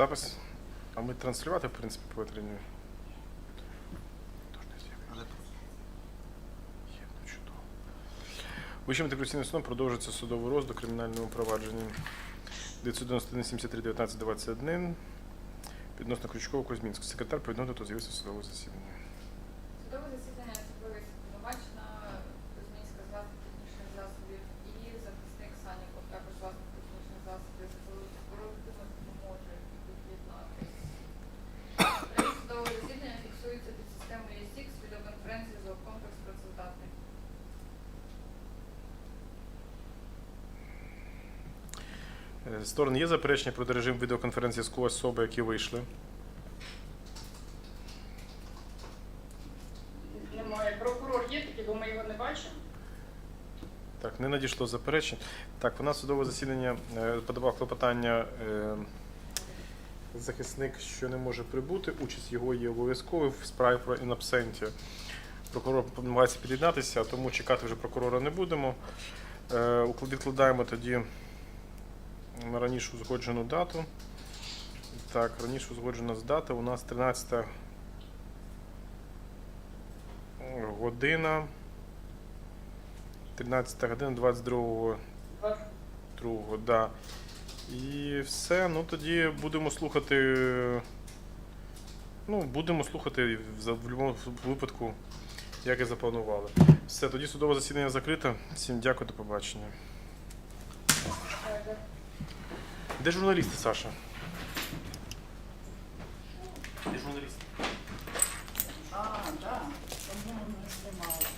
Запис. А ми транслювати, в принципі, повітряні. Вищим антикорупційним судом продовжується судовий розгляд у кримінальному провадженні 991 73 19 21 відносно Крючкова Кузьмінського. Секретар повідомив, хто з'явився судове засідання. Судове засідання Сторони є заперечення проти режим відеоконференції з особи, які вийшли. Немає. Прокурор є, тільки бо ми його не бачимо. Так, не надійшло заперечень. Так, у нас судове засідання е, подавав клопотання е, захисник, що не може прибути. Участь його є обов'язковою в справі про інабсенті. Прокурор намагається під'єднатися, тому чекати вже прокурора не будемо. Е, Відкладаємо тоді на раніше узгоджену дату. Так, раніше узгоджена з дата у нас 13 година. 13 година 22 другого, да. І все. Ну тоді будемо слухати. Ну, будемо слухати в будь-якому випадку, як і запланували. Все, тоді судове засідання закрите. Всім дякую, до побачення. Де журналісти, Саша? Де журналісти? А, так. Тому не знімали.